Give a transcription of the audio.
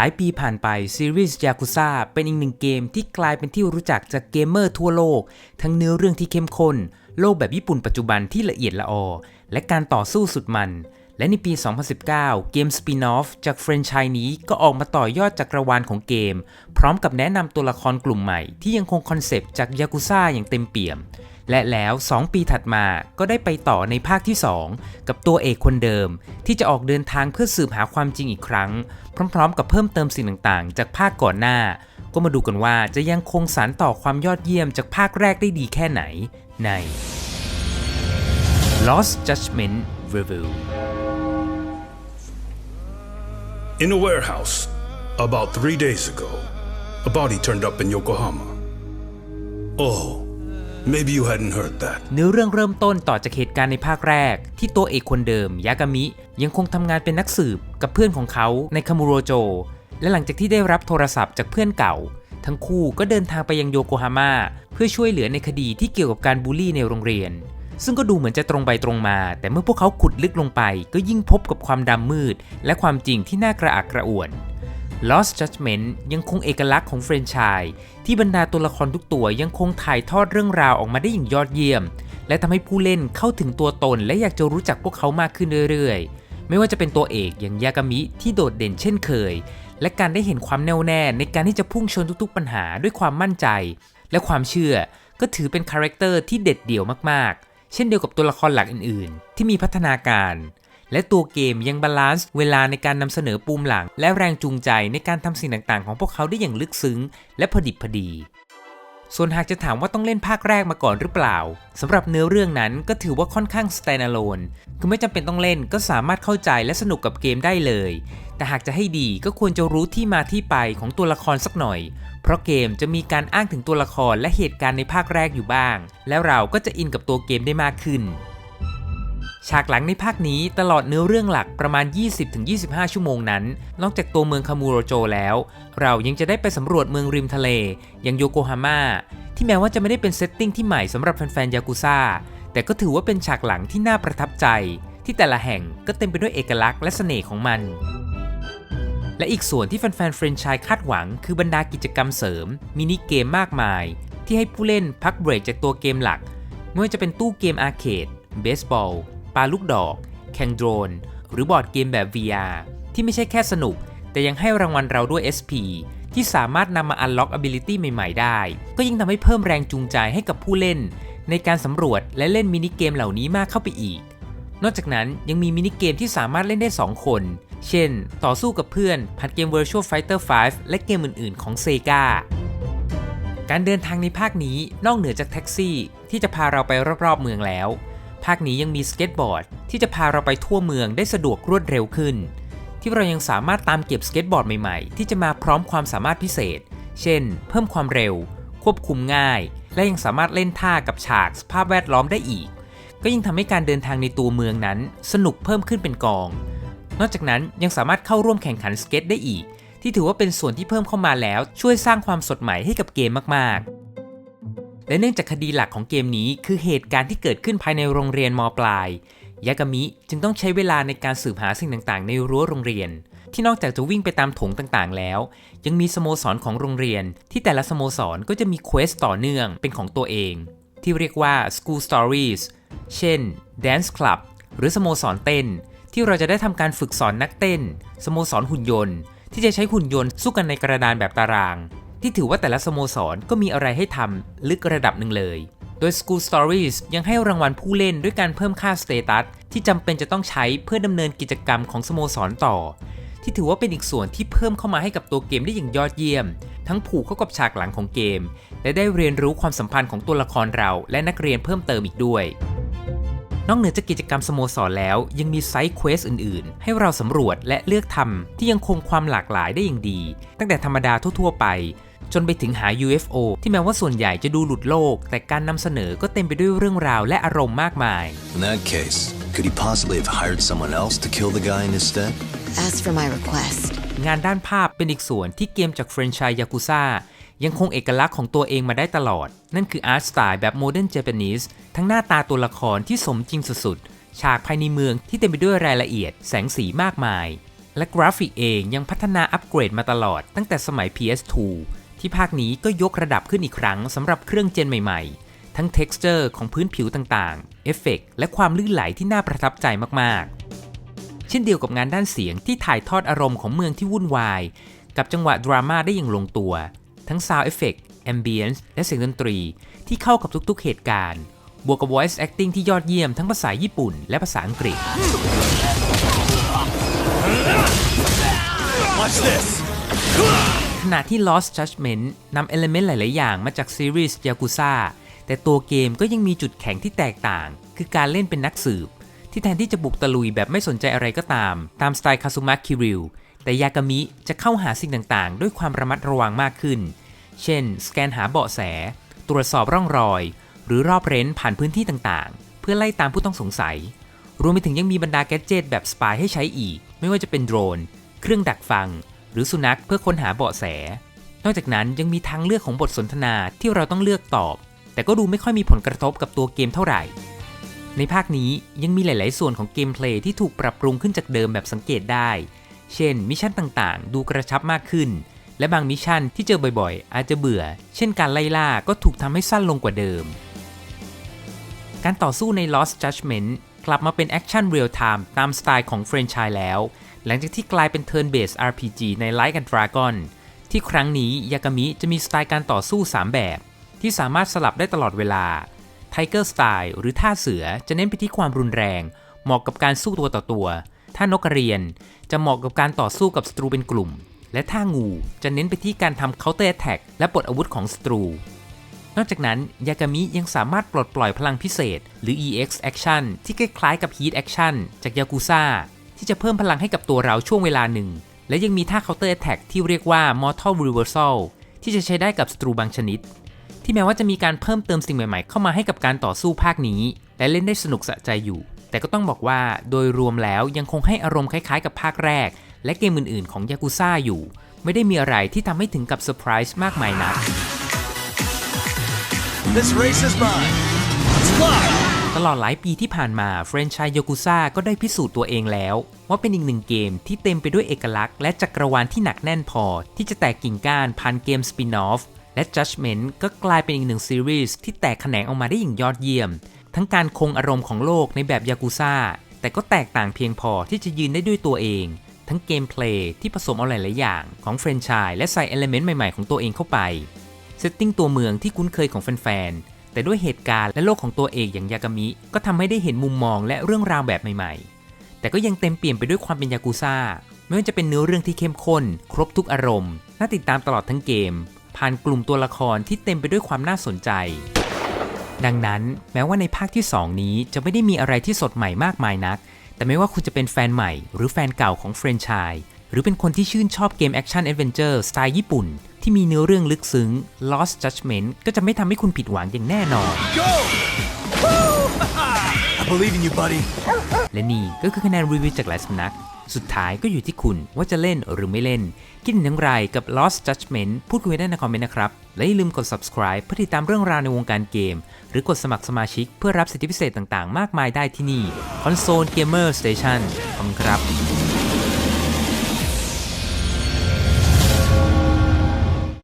หลายปีผ่านไปซีรีส์ยากุซ่าเป็นอีกหนึ่งเกมที่กลายเป็นที่รู้จักจากเกมเมอร์ทั่วโลก ทั้งเนื้อเรื่องที่เข้มข้น โลกแบบญี่ปุ่นปัจจุบันที่ละเอียดละออ และการต่อสู้สุดมัน และในปี 2019 เกมสปินอฟจากแฟรนไชส์นี้ก็ออกมาต่อยอดจักรวาลของเกม พร้อมกับแนะนำตัวละครกลุ่มใหม่ที่ยังคงคอนเซปต์จากยากุซ่าอย่างเต็มเปี่ยม และแล้ว 2 ปีถัดมาก็ได้ไปต่อในภาคที่ 2 กับตัวเอกคนเดิม ที่จะออกเดินทางเพื่อสืบหาความจริงอีกครั้ง พร้อมๆ กับเพิ่มเติมสิ่งต่างๆ จากภาคก่อนหน้า ก็มาดูกันว่าจะยังคงสานต่อความยอดเยี่ยมจากภาคแรกได้ดีแค่ไหนใน Lost Judgment Review In a warehouse, about three days ago, a body turned up in Yokohama. Oh, maybe you hadn't heard that. เนื้อเรื่องเริ่มต้นต่อจากเหตุการณ์ในภาคแรก ที่ตัวเอกคนเดิม ยากามิ ยังคงทำงานเป็นนักสืบกับเพื่อนของเขาในคามูโรโจ และหลังจากที่ได้รับโทรศัพท์จากเพื่อนเก่า ทั้งคู่ก็เดินทางไปยังโยโกฮาม่าเพื่อช่วยเหลือในคดีที่เกี่ยวกับการบูลลี่ในโรงเรียน ซึ่งก็ดูเหมือนจะตรงไปตรงมา แต่เมื่อพวกเขาขุดลึกลงไป ก็ยิ่งพบกับความดำมืด และความจริงที่น่ากระอักกระอ่วน Lost Judgment ยังคงเอกลักษณ์ของแฟรนไชส์ที่บรรดาตัวละครทุกตัวยังคงถ่ายทอดเรื่องราวออกมาได้อย่างยอดเยี่ยม และทำให้ผู้เล่นเข้าถึงตัวตนและอยากจะรู้จักพวกเขามากขึ้นเรื่อยๆ ไม่ว่าจะเป็นตัวเอกอย่างยากามิที่โดดเด่นเช่นเคย และการได้เห็นความแน่วแน่ในการที่จะพุ่งชนทุกๆ ปัญหาด้วยความมั่นใจ และความเชื่อก็ถือเป็นคาแรคเตอร์ที่เด็ดเดี่ยวมากๆ เช่นเดียวกับตัวละครหลักอื่นๆ ที่มีพัฒนาการ และตัวเกมยังบาลานซ์เวลาในการนำเสนอปูมหลัง และแรงจูงใจในการทำสิ่งต่างๆ ของพวกเขาได้อย่างลึกซึ้ง และพอดิบพอดี ส่วนหากจะถามว่าต้องเล่นภาคแรกมาก่อนหรือเปล่าสำหรับเนื้อเรื่องนั้นก็ถือว่าค่อนข้าง standalone คือไม่จำเป็นต้องเล่นก็สามารถเข้าใจและสนุกกับเกมได้เลย แต่หากจะให้ดีก็ควรจะรู้ที่มาที่ไปของตัวละครสักหน่อย เพราะเกมจะมีการอ้างถึงตัวละครและเหตุการณ์ในภาคแรกอยู่บ้าง แล้วเราก็จะอินกับตัวเกมได้มากขึ้น ฉากหลังในภาคนี้ตลอดเนื้อเรื่องหลักประมาณ 20-25 ชั่วโมงนั้น นอกจากตัวเมืองคามูโรโจแล้ว เรายังจะได้ไปสำรวจเมืองริมทะเล อย่างโยโกฮาม่าที่แม้ว่าจะไม่ได้เป็นเซตติ้งที่ใหม่สำหรับแฟนๆยากุซ่าแต่ก็ถือว่าเป็นฉากหลังที่น่าประทับใจ ที่แต่ละแห่งก็เต็มไปด้วยเอกลักษณ์และเสน่ห์ของมัน และอีกส่วนที่แฟนๆเฟรนไชส์คาดหวัง คือบรรดากิจกรรมเสริม มินิเกมมากมาย ที่ให้ผู้เล่นพักเบรกจากตัวเกมหลักไม่ว่าจะเป็นตู้เกมอาร์เคดเบสบอลาลูกดอก แข่งโดรน หรือบอร์ดเกมแบบ VR ที่ไม่ใช่แค่สนุก แต่ยังให้รางวัลเราด้วย SP ที่สามารถนำมา unlock ability ใหม่ ๆ ได้ ก็ยิ่งทำให้เพิ่มแรงจูงใจให้กับผู้เล่น ในการสำรวจและเล่นมินิเกมเหล่านี้มากเข้าไปอีก นอกจากนั้นยังมีมินิเกมที่สามารถเล่นได้ 2 คน เช่น ต่อสู้กับเพื่อนผ่านเกม Virtual Fighter 5 และเกมอื่น ๆ ของ Sega การเดินทางในภาคนี้นอกเหนือจากแท็กซี่ที่จะพาเราไปรอบๆเมืองแล้ว ภาคนี้ยังมีสเก็ตบอร์ด ที่จะพาเราไปทั่วเมืองได้สะดวกรวดเร็วขึ้น ที่เรายังสามารถตามเก็บสเก็ตบอร์ดใหม่ๆ ที่จะมาพร้อมความสามารถพิเศษ เช่น เพิ่มความเร็ว ควบคุมง่าย และยังสามารถเล่นท่ากับฉากสภาพแวดล้อมได้อีก ก็ยิ่งทำให้การเดินทางในตัวเมืองนั้น สนุกเพิ่มขึ้นเป็นกอง นอกจากนั้นยังสามารถเข้าร่วมแข่งขันสเก็ตได้อีก ที่ถือว่าเป็นส่วนที่เพิ่มเข้ามาแล้วช่วยสร้างความสดใหม่ให้กับเกมมากๆ และเนื่องจากคดีหลักของเกมนี้คือเหตุการณ์ที่เกิดขึ้นภายในโรงเรียนมปลายยากามิจึงต้องใช้เวลาในการสืบหาสิ่งต่างๆ ในรั้วโรงเรียน ที่นอกจากจะวิ่งไปตามถงต่างๆ แล้ว ยังมีสโมสรของโรงเรียน ที่แต่ละสโมสรก็จะมีเควสต่อเนื่องเป็นของตัวเอง ที่เรียกว่า School Stories เช่น Dance Club หรือสโมสรเต้น ที่เราจะได้ทำการฝึกสอนนักเต้น สโมสรหุ่นยนต์ ที่จะใช้หุ่นยนต์สู้กันในกระดานแบบตาราง ที่ถือว่าแต่ละสโมสรก็มีอะไรให้ทำลึกระดับหนึ่งเลย โดย School Stories ยังให้รางวัลผู้เล่นด้วยการเพิ่มค่าสเตตัสที่จำเป็นจะต้องใช้เพื่อดำเนินกิจกรรมของสโมสรต่อ ที่ถือว่าเป็นอีกส่วนที่เพิ่มเข้ามาให้กับตัวเกมได้อย่างยอดเยี่ยม ทั้งผูกเข้ากับฉากหลังของเกม และได้เรียนรู้ความสัมพันธ์ของตัวละครเรา และนักเรียนเพิ่มเติมอีกด้วยนอกเหนือจากกิจกรรมสโมสรแล้ว ยังมีไซต์เควสอื่นๆ ให้เราสำรวจและเลือกทำที่ยังคงความหลากหลายได้อย่างดี ตั้งแต่ธรรมดาทั่วๆไป จนไปถึงหา UFO ที่แม้ว่าส่วนใหญ่จะดูหลุดโลก แต่การนำเสนอก็เต็มไปด้วยเรื่องราวและอารมณ์มากมาย In that case, could he possibly have hired someone else to kill the guy in his stead? As for my request, งานด้านภาพเป็นอีกส่วนที่เกมจากแฟรนไชส์ยากุซ่ายังคงเอกลักษณ์ของตัวเองมาได้ตลอด นั่นคืออาร์ตสไตล์แบบโมเดิร์นเจแปนิสทั้งหน้าตาตัวละครที่สมจริงสุดๆ ฉากภายในเมืองที่เต็มไปด้วยรายละเอียด แสงสีมากมายหและกราฟิกเองยังพัฒนาอัปเกรดมาตลอดตั้งแต่สมัย PS2 ที่ภาคนี้ก็ยกระดับขึ้นอีกครั้งสำหรับเครื่องเจนใหม่ๆ ทั้ง texture ของพื้นผิวต่างๆ เอฟเฟกต์และความลื่นไหลที่น่าประทับใจมากๆ เช่นเดียวกับงานด้านเสียงที่ถ่ายทอดอารมณ์ของเมืองที่วุ่นวาย กับจังหวะดราม่าได้อย่างลงตัว ทั้ง Sound Effect Ambience และเสียงดนตรีที่เข้ากับทุกๆเหตุการณ์ บวกกับ Voice Acting ที่ยอดเยี่ยมทั้งภาษาญี่ปุ่นและภาษาอังกฤษข ณะที่ Lost Judgment นำเอลเมนต์หลาย ๆ อย่างมาจากซีรีส์ Yakuza แต่ตัวเกมก็ยังมีจุดแข็งที่แตกต่าง คือการเล่นเป็นนักสืบ ที่แทนที่จะบุกตะลุยแบบไม่สนใจอะไรก็ตาม ตามสไตล์คาซุมะคิริวแต่ยากามิจะเข้าหาสิ่งต่าง ๆ ด้วยความระมัดระวังมากขึ้น เช่น สแกนหาเบาะแส ตรวจสอบร่องรอย หรือรอบเร้นผ่านพื้นที่ต่าง ๆ เพื่อไล่ตามผู้ต้องสงสัย รวมไปถึงยังมีบรรดาแกดเจิตแบบสปายให้ใช้อีก ไม่ว่าจะเป็นโดรน เครื่องดักฟัง หรือสุนัขเพื่อค้นหาเบาะแส นอกจากนั้นยังมีทางเลือกของบทสนทนาที่เราต้องเลือกตอบ แต่ก็ดูไม่ค่อยมีผลกระทบกับตัวเกมเท่าไหร่ ในภาคนี้ยังมีหลาย ๆ ส่วนของเกมเพลย์ที่ถูกปรับปรุงขึ้นจากเดิมแบบสังเกตได้ เช่นมิชชั่นต่าง ๆ ดูกระชับมากขึ้น และบางมิชชั่นที่เจอบ่อย ๆ อาจจะเบื่อ เช่นการไล่ล่าก็ถูกทำให้สั้นลงกว่าเดิม การต่อสู้ใน Lost Judgment กลับมาเป็นแอคชั่นเรียลไทม์ตามสไตล์ของเฟรนไชส์แล้ว หลังจากที่กลายเป็น Turn Based RPG ใน Like a Dragon ที่ครั้งนี้ยากามิจะมีสไตล์การต่อสู้ 3 แบบ ที่สามารถสลับได้ตลอดเวลา Tiger Style หรือท่าเสือจะเน้นไปที่ความรุนแรง เหมาะกับการสู้ตัวต่อตัว ท่านกกระเรียนจะเหมาะกับการต่อสู้กับศัตรูเป็นกลุ่ม และท่างูจะเน้นไปที่การทำ Counter Attack และปลดอาวุธของศัตรู นอกจากนั้นยากามิยังสามารถปลดปล่อยพลังพิเศษ หรือ EX Action ที่คล้ายๆกับ Heat Action จากยากุซ่า ที่จะเพิ่มพลังให้กับตัวเราช่วงเวลาหนึ่ง และยังมีท่า Counter Attack ที่เรียกว่า Mortal Reversal ที่จะใช้ได้กับศัตรูบางชนิด ที่แม้ว่าจะมีการเพิ่มเติมสิ่งใหม่ๆ เข้ามาให้กับการต่อสู้ภาคนี้ และเล่นได้สนุกสะใจอยู่ แต่ก็ต้องบอกว่าโดยรวมแล้วยังคงให้อารมณ์คล้ายๆ กับภาคแรก และเกมอื่นๆ ของยากุซ่าอยู่ ไม่ได้มีอะไรที่ทำให้ถึงกับเซอร์ไพรส์มากมายนัก This race is mine. Let's fly! ตลอดหลายปีที่ผ่านมาเฟรนไชส์ยกุซ่าก็ได้พิสูจน์ตัวเองแล้ว ว่าเป็นอีกหนึ่งเกมที่เต็มไปด้วยเอกลักษณ์และจักรวาลที่หนักแน่นพอ ที่จะแตกกิ่งก้านผ่านเกมสปินออฟและ Judgment ก็กลายเป็นอีกหนึ่งซีรีส์ที่แตกแขนงออกมาได้อย่างยอดเยี่ยม ทั้งการคงอารมณ์ของโลกในแบบยากุซ่าแต่ก็แตกต่างเพียงพอที่จะยืนได้ด้วยตัวเอง ทั้งเกมเพลย์ที่ผสมเอาหลาย ๆ อย่างของแฟรนไชส์และใส่เอลเมนต์ใหม่ ๆ ของตัวเองเข้าไปเซตติ้งตัวเมืองที่คุ้นเคยของแฟน ๆ แต่ด้วยเหตุการณ์และโลกของตัวเอกอย่างยากามิ ก็ทำให้ได้เห็นมุมมองและเรื่องราวแบบใหม่ๆ แต่ก็ยังเต็มเปี่ยมไปด้วยความเป็นยากุซ่า ไม่ว่าจะเป็นเนื้อเรื่องที่เข้มข้น ครบทุกอารมณ์ น่าติดตามตลอดทั้งเกม ผ่านกลุ่มตัวละครที่เต็มไปด้วยความน่าสนใจ ดังนั้นแม้ว่าในภาคที่ 2 นี้จะไม่ได้มีอะไรที่สดใหม่มากมายนัก แต่ไม่ว่าคุณจะเป็นแฟนใหม่ หรือแฟนเก่าของแฟรนไชส์หรือเป็นคนที่ชื่นชอบเกมแอคชั่นแอดเวนเจอร์สไตล์ญี่ปุ่น ที่มีเนื้อเรื่องลึกซึ้ง Lost Judgment ก็จะไม่ทำให้คุณผิดหวังอย่างแน่นอน Go! Woo! I believe in you, buddy. และนี่ก็คือคะแนนรีวิวจากหลายสำนัก สุดท้ายก็อยู่ที่คุณว่าจะเล่นหรือไม่เล่น คิดเห็นอย่างไรกับ Lost Judgment พูดคุยได้ในคอมเมนต์นะครับ และอย่าลืมกด subscribe เพื่อติดตามเรื่องราวในวงการเกม หรือกดสมัครสมาชิกเพื่อรับสิทธิพิเศษต่างๆ มากมายได้ที่นี่ Console Gamer Station ขอบคุณครับ